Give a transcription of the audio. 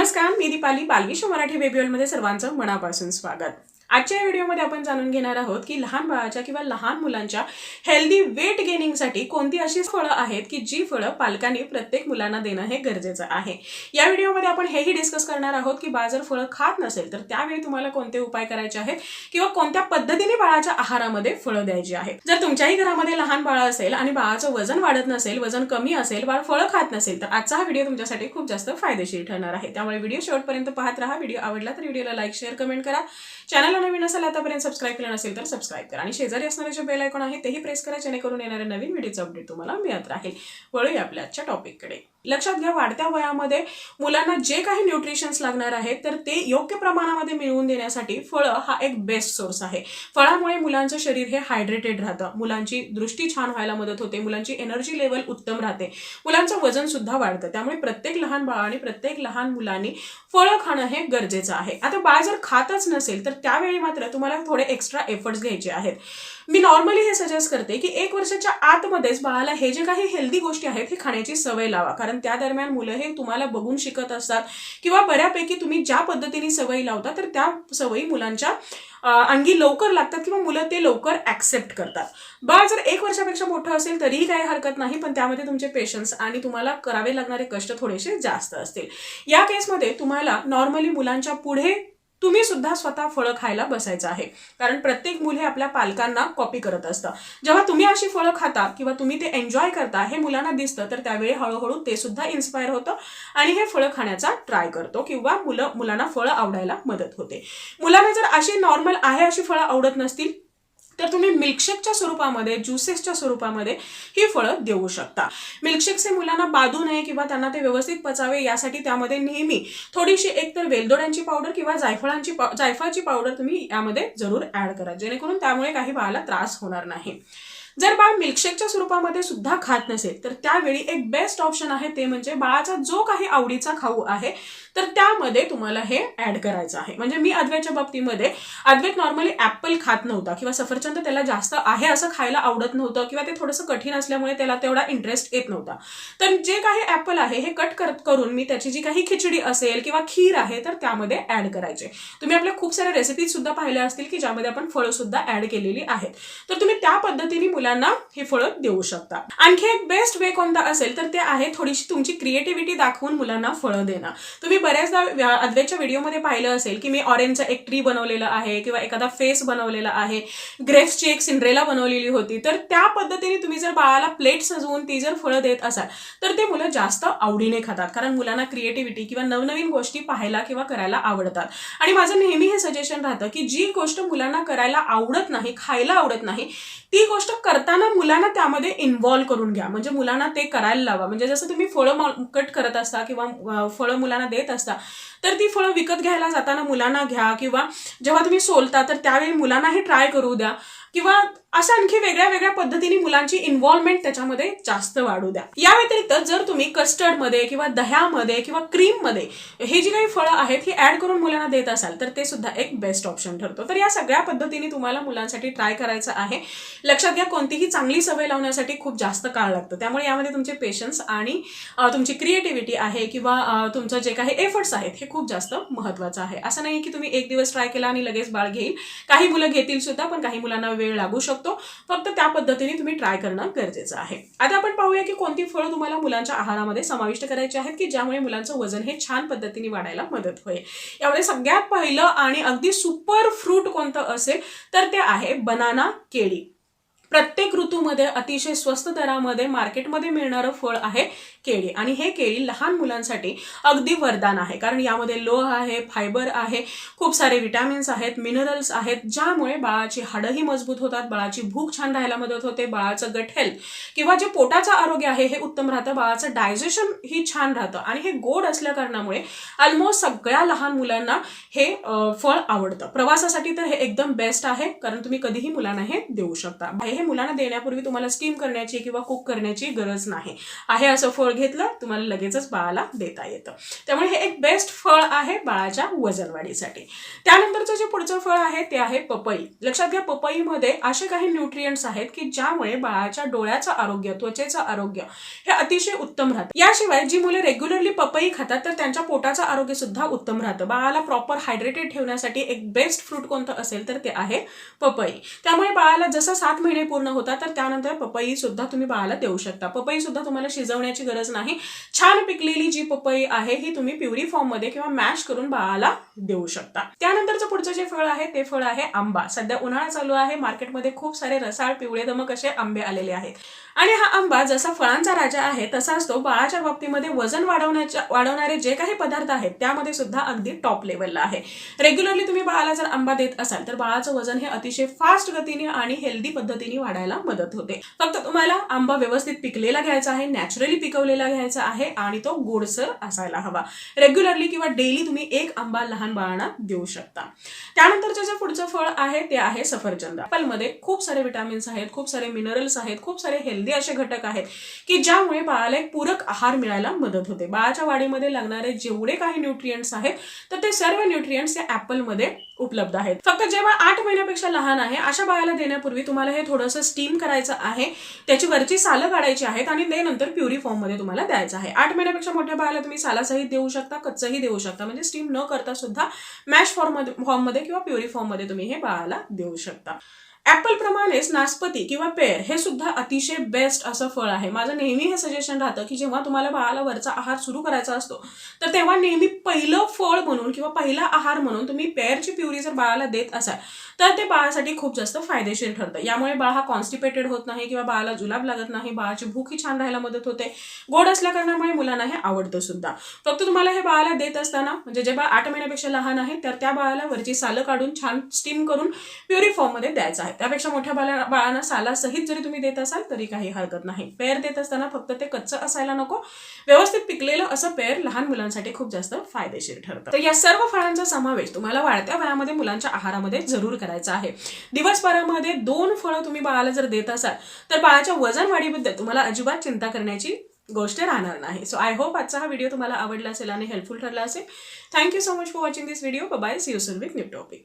नमस्कार मी दीपाली बालविश्व मराठी बेबीओलमध्ये सर्वांचं मनापासून स्वागत. आजच्या या व्हिडिओमध्ये आपण जाणून घेणार आहोत की लहान बाळाच्या किंवा लहान मुलांच्या हेल्दी वेट गेनिंगसाठी कोणती अशी फळं आहेत की जी फळं पालकांनी प्रत्येक मुलांना देणं हे गरजेचं आहे. या व्हिडिओमध्ये आपण हेही डिस्कस करणार आहोत की बाळ जर फळं खात नसेल तर त्यावेळी तुम्हाला कोणते उपाय करायचे आहेत किंवा कोणत्या पद्धतीने बाळाच्या आहारामध्ये फळं द्यायची आहेत? जर तुमच्याही घरामध्ये लहान बाळ असेल आणि बाळाचं वजन वाढत नसेल वजन कमी असेल बाळ फळं खात नसेल तर आजचा हा व्हिडिओ तुमच्यासाठी खूप जास्त फायदेशीर ठरणार आहे. त्यामुळे व्हिडिओ शेवटपर्यंत पाहत राहा. व्हिडिओ आवडला तर व्हिडिओला लाईक शेअर कमेंट करा. चॅनल नवीन असेल आतापर्यंत सबस्क्राईब केलं नसेल तर सबस्क्राईब करा. आणि शेजारी असणारे जे बेल आयकॉन आहे तेही प्रेस करा जेणेकरून येणाऱ्या नवीन व्हिडिओचं अपडेट तुम्हाला मिळत राहील. वळूया आपल्या आजच्या टॉपिककडे लक्षात घ्या वाढत्या वयामध्ये मुलांना जे काही न्यूट्रिशन्स लागणार आहेत तर ते योग्य प्रमाणामध्ये मिळवून देण्यासाठी फळं हा एक बेस्ट सोर्स आहे. फळामुळे मुलांचं शरीर हे हायड्रेटेड राहतं. मुलांची दृष्टी छान व्हायला मदत होते मुलांची एनर्जी लेवल उत्तम राहते. मुलांचं वजन सुद्धा वाढतं. त्यामुळे प्रत्येक लहान बाळ आणि प्रत्येक लहान मुलांनी फळं खाणं हे गरजेचं आहे. आता बाळ जर खातच नसेल तर त्यावेळी मात्र तुम्हाला थोडे एक्स्ट्रा एफर्ट्स घ्यायचे आहेत. मी नॉर्मली हे सजेस्ट करते की एक वर्षाच्या आतमध्येच बाळाला हे जे काही हेल्दी गोष्टी आहेत हे खाण्याची सवय लावा. कारण त्या दरम्यान मुलं हे तुम्हाला बघून शिकत असतात किंवा बऱ्यापैकी तुम्ही ज्या पद्धतीने सवयी लावता तर त्या सवयी मुलांच्या अंगी लवकर लागतात किंवा मुलं ते लवकर ऍक्सेप्ट करतात. बाळ जर एक वर्षापेक्षा मोठं असेल तरीही काही हरकत नाही पण त्यामध्ये तुमचे पेशन्स आणि तुम्हाला करावे लागणारे कष्ट थोडेसे जास्त असतील. या केसमध्ये तुम्हाला नॉर्मली मुलांच्या पुढे तुम्ही सुद्धा स्वतः फळं खायला बसायचं आहे. कारण प्रत्येक मुल हे आपल्या पालकांना कॉपी करत असतं. जेव्हा तुम्ही अशी फळं खाता किंवा तुम्ही ते एन्जॉय करता हे मुलांना दिसतं तर त्यावेळी हळूहळू ते सुद्धा इन्स्पायर होतं आणि हे फळं खाण्याचा ट्राय करतो किंवा मुलं मुलांना फळं आवडायला मदत होते. मुलांना जर अशी नॉर्मल आहे अशी फळं आवडत नसतील तर तुम्ही मिल्कशेकच्या स्वरूपामध्ये ज्युसेसच्या स्वरूपामध्ये ही फळं देऊ शकता. मिल्कशेकचे मुलांना बाधू नये किंवा त्यांना ते व्यवस्थित पचावे यासाठी त्यामध्ये नेहमी थोडीशी एकतर वेलदोड्यांची पावडर किंवा जायफळांची जायफळाची पावडर तुम्ही यामध्ये जरूर ऍड करा जेणेकरून त्यामुळे काही बाळाला त्रास होणार नाही. जर बाळ मिल्कशेकच्या स्वरूपामध्ये सुद्धा खात नसेल तर त्यावेळी एक बेस्ट ऑप्शन आहे ते म्हणजे बाळाचा जो काही आवडीचा खाऊ आहे तर त्यामध्ये तुम्हाला हे ऍड करायचं आहे. म्हणजे मी अद्वैतच्या बाबतीमध्ये अद्वैत नॉर्मली ऍपल खात नव्हता किंवा सफरचंद त्याला जास्त आहे असं खायला आवडत नव्हतं किंवा ते थोडंसं कठीण असल्यामुळे त्याला तेवढा इंटरेस्ट येत नव्हता. तर जे काही ऍपल आहे हे कट करत करून मी त्याची जी काही खिचडी असेल किंवा खीर आहे तर त्यामध्ये ऍड करायचे. तुम्ही आपल्या खूप साऱ्या रेसिपीज सुद्धा पाहिल्या असतील की ज्यामध्ये आपण फळं सुद्धा ऍड केलेली आहेत. तर तुम्ही त्या पद्धतीने मुलांना ही फळं देऊ शकता. आणखी एक बेस्ट वे कोणता असेल तर ते आहे थोडीशी तुमची क्रिएटिव्हिटी दाखवून मुलांना फळं देणं. तुम्ही बऱ्याचदा व्या- अद्वैतच्या व्हिडिओमध्ये पाहिलं असेल की मी ऑरेंजचा एक ट्री बनवलेला आहे किंवा एखादा फेस बनवलेला आहे ग्रेप्सची एक सिंड्रेला बनवलेली होती तर त्या पद्धतीने तुम्ही जर बाळाला प्लेट सजवून ती जर फळं देत असाल तर ते मुलं जास्त आवडीने खातात. कारण मुलांना क्रिएटिव्हिटी किंवा नवनवीन गोष्टी पाहायला किंवा करायला आवडतात. आणि माझं नेहमी हे सजेशन राहतं की जी गोष्ट मुलांना करायला आवडत नाही खायला आवडत नाही ती गोष्ट करताना मुलांना त्यामध्ये इन्व्हॉल्व करून घ्या. म्हणजे मुलांना ते करायला लावा. म्हणजे जसं तुम्ही फळं कट करत असता किंवा फळं मुलांना देत असता तर ती फळं विकत घ्यायला जाताना मुलांना घ्या किंवा जेव्हा तुम्ही सोलता तर त्यावेळी मुलांनाही ट्राय करू द्या. किंवा असं आणखी वेगळ्या वेगळ्या पद्धतीने मुलांची इन्व्हॉल्वमेंट त्याच्यामध्ये जास्त वाढू द्या. या व्यतिरिक्त जर तुम्ही कस्टर्डमध्ये किंवा दह्यामध्ये किंवा क्रीममध्ये हे जी काही फळं आहेत ही ऍड करून मुलांना देत असाल तर ते सुद्धा एक बेस्ट ऑप्शन ठरतो. तर या सगळ्या पद्धतीने तुम्हाला मुलांसाठी ट्राय करायचं आहे. लक्षात घ्या कोणतीही चांगली सवय लावण्यासाठी खूप जास्त काळ लागतो. त्यामुळे यामध्ये तुमचे पेशन्स आणि तुमची क्रिएटिव्हिटी आहे किंवा तुमचं जे काही एफर्ट्स आहेत हे खूप जास्त महत्वाचं आहे. असं नाही की तुम्ही एक दिवस ट्राय केला आणि लगेच बाळ घेईल. काही मुलं घेतील सुद्धा पण काही मुलांना वेळ लागू शकतो. फक्त त्या पद्धतीने तुम्ही ट्राय करणं गरजेचं आहे. आता आपण पाहूया की कोणती फळं तुम्हाला मुलांच्या आहारामध्ये समाविष्ट करायची आहेत की ज्यामुळे मुलांचं वजन हे छान पद्धतीने वाढायला मदत होईल. यामध्ये सगळ्यात पहिलं आणि अगदी सुपर फ्रूट कोणतं असेल तर ते आहे बनाना केळी. प्रत्येक ऋतूमध्ये अतिशय स्वस्त दरामध्ये मार्केटमध्ये मिळणारं फळ आहे केळी. आणि हे केळी लहान मुलांसाठी अगदी वरदान आहे. कारण यामध्ये लोह आहे फायबर आहे खूप सारे विटॅमिन्स आहेत मिनरल्स आहेत ज्यामुळे बाळाची हाडंही मजबूत होतात बाळाची भूक छान राहायला मदत होते बाळाचं गट हेल्थ किंवा जे पोटाचं आरोग्य आहे हे उत्तम राहतं बाळाचं डायजेशन ही छान राहतं. आणि हे गोड असल्या कारणामुळे ऑलमोस्ट सगळ्या लहान मुलांना हे फळ आवडतं. प्रवासासाठी तर हे एकदम बेस्ट आहे कारण तुम्ही कधीही मुलांना हे देऊ शकता. हे हे मुलांना देण्यापूर्वी तुम्हाला स्टीम करण्याची किंवा कुक करण्याची गरज नाही. आहे असं फळ घेतलं तुम्हाला लगेचच बाळाला देता येतं. त्यामुळे हे एक बेस्ट फळ आहे बाळाच्या वजनवाढीसाठी. त्यानंतरचं जे पुढचं फळ आहे ते आहे पपई. लक्षात घ्या पपईमध्ये असे काही न्यूट्रियंट्स आहेत की ज्यामुळे बाळाच्या डोळ्याचं आरोग्य त्वचेचं आरोग्य हे अतिशय उत्तम राहतं. याशिवाय जी मुले रेग्युलरली पपई खातात तर त्यांच्या पोटाचं आरोग्य सुद्धा उत्तम राहतं. बाळाला प्रॉपर हायड्रेटेड ठेवण्यासाठी एक बेस्ट फ्रूट कोणतं असेल तर ते आहे पपई. त्यामुळे बाळाला जसं सात महिने पूर्ण होतात तर त्यानंतर पपई सुद्धा तुम्ही बाळाला देऊ शकता. पपई सुद्धा तुम्हाला शिजवण्याची गरज नाही. छान पिकलेली जी पपई आहे ही तुम्ही प्युरी फॉर्ममध्ये किंवा मॅश करून बाळाला देऊ शकता. त्यानंतरचं पुढचं जे फळ आहे ते फळ आहे आंबा. सध्या उन्हाळा चालू आहे मार्केटमध्ये खूप सारे रसाळ पिवळे दमक असे आंबे आलेले आहेत. आणि हा आंबा जसा फळांचा राजा आहे तसाच तो बाळाच्या बाबतीमध्ये वजन वाढवण्याच्या वाढवणारे जे काही पदार्थ आहेत त्यामध्ये सुद्धा अगदी टॉप लेवलला आहे. रेग्युलरली तुम्ही बाळाला जर आंबा देत असाल तर बाळाचं वजन हे अतिशय फास्ट गतीने आणि हेल्दी पद्धतीने वाढायला मदत होते. फक्त तुम्हाला आंबा व्यवस्थित पिकलेला घ्यायचा आहे नॅचरली पिकवलेला घ्यायचा आहे आणि तो गोडसर असायला हवा. रेग्युलरली किंवा डेली तुम्ही एक आंबा लहान बाळांना देऊ शकता. त्यानंतरचं जे पुढचं फळ आहे ते आहे सफरचंद. मध्ये खूप सारे विटामिन्स आहेत खूप सारे मिनरल्स आहेत खूप सारे हेल्दी असे घटक आहेत की ज्यामुळे बाळाला एक पूरक आहार मिळायला मदत होते. बाळाच्या वाढीमध्ये लागणारे जेवढे काही न्यूट्रियंट्स आहेत तर ते सर्व न्यूट्रियंट्स या ॲपलमध्ये उपलब्ध आहेत. फक्त जेव्हा आठ महिन्यापेक्षा लहान आहे अशा बाळाला देण्यापूर्वी तुम्हाला हे थोडंसं स्टीम करायचं आहे त्याची वरची सालं काढायची आहेत आणि ते नंतर प्युरी फॉर्ममध्ये तुम्हाला द्यायचं आहे. आठ महिन्यापेक्षा मोठ्या बाळाला तुम्ही सालासहित देऊ शकता कच्चंही देऊ शकता. म्हणजे स्टीम न करता सुद्धा मॅश फॉर्ममध्ये फॉर्ममध्ये किंवा प्युरी फॉर्ममध्ये तुम्ही हे बाळाला देऊ शकता. ऍपल प्रमाणेच नासपती किंवा पेर हे सुद्धा अतिशय बेस्ट असं फळ आहे. माझं नेहमी हे सजेशन राहतं की जेव्हा तुम्हाला बाळाला वरचा आहार सुरू करायचा असतो तर तेव्हा नेहमी पहिलं फळ म्हणून किंवा पहिला आहार म्हणून तुम्ही पेरची प्युरी जर बाळाला देत असाल तर ते बाळासाठी खूप जास्त फायदेशीर ठरतं. यामुळे बाळ हा कॉन्स्टिपेटेड होत नाही किंवा बाळाला जुलाब लागत नाही बाळाची भूक ही छान राहायला मदत होते. गोड असल्या कारणामुळे मुलांना हे आवडतं सुद्धा. फक्त तुम्हाला हे बाळाला देत असताना म्हणजे जे बाळ आठ महिन्यापेक्षा लहान आहे तर त्या बाळाला वरची सालं काढून छान स्टीम करून प्युरी फॉर्ममध्ये द्यायचं आहे. त्यापेक्षा मोठ्या बाळा बाळांना सालासहित जरी तुम्ही देत असाल तरी काही हरकत नाही. पेर देत असताना फक्त ते कच्चं असायला नको. व्यवस्थित पिकलेलं असं पेर लहान मुलांसाठी खूप जास्त फायदेशीर ठरतं. तर या सर्व फळांचा समावेश तुम्हाला वाढत्या वयामध्ये मुलांच्या आहारामध्ये जरूर करायचा आहे. दिवसभरामध्ये दोन फळं तुम्ही बाळाला जर देत असाल तर बाळाच्या वजन वाढीबद्दल तुम्हाला अजिबात चिंता करण्याची गोष्ट राहणार नाही. सो आय होप आजचा हा व्हिडिओ तुम्हाला आवडला असेल आणि हेल्पफुल ठरला असेल. Thank you so much for watching this video bye see you soon with new topic